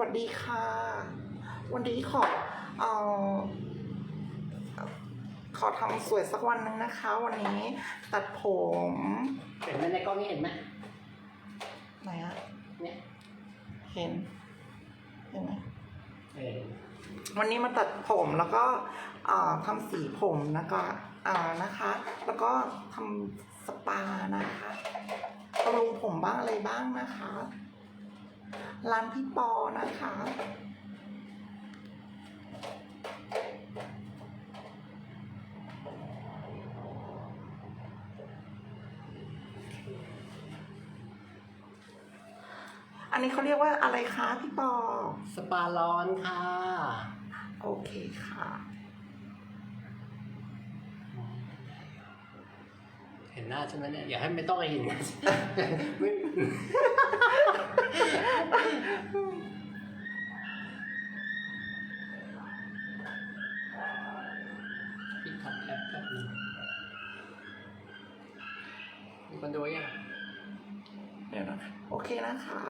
วัสดีค่ะ วันนี้ขอเอ่อขอทำสวยสักวันหนึงนะคะ วันนี้ตัดผมเห็นไหมในกล้องนี้เห็นไหมไหนอะเนี่ยเห็นเห็นไหมเออวันนี้มาตัดผมแล้วก็เอ่อทำสีผมนะคะอ่านะคะ แล้วก็ทำสปานะคะบำรุงผมบ้างอะไรบ้างนะคะ ร้านพี่ปอนะคะ อันนี้เขาเรียกว่าอะไรคะพี่ปอ สปาร้อนค่ะ โอเคค่ะ เห็นหน้าใช่ไหมเนี่ย อย่าให้ไม่ต้องให้เห็นหน้าไม่ คนดูยัง เนี่ยนะ โอเคนะคะ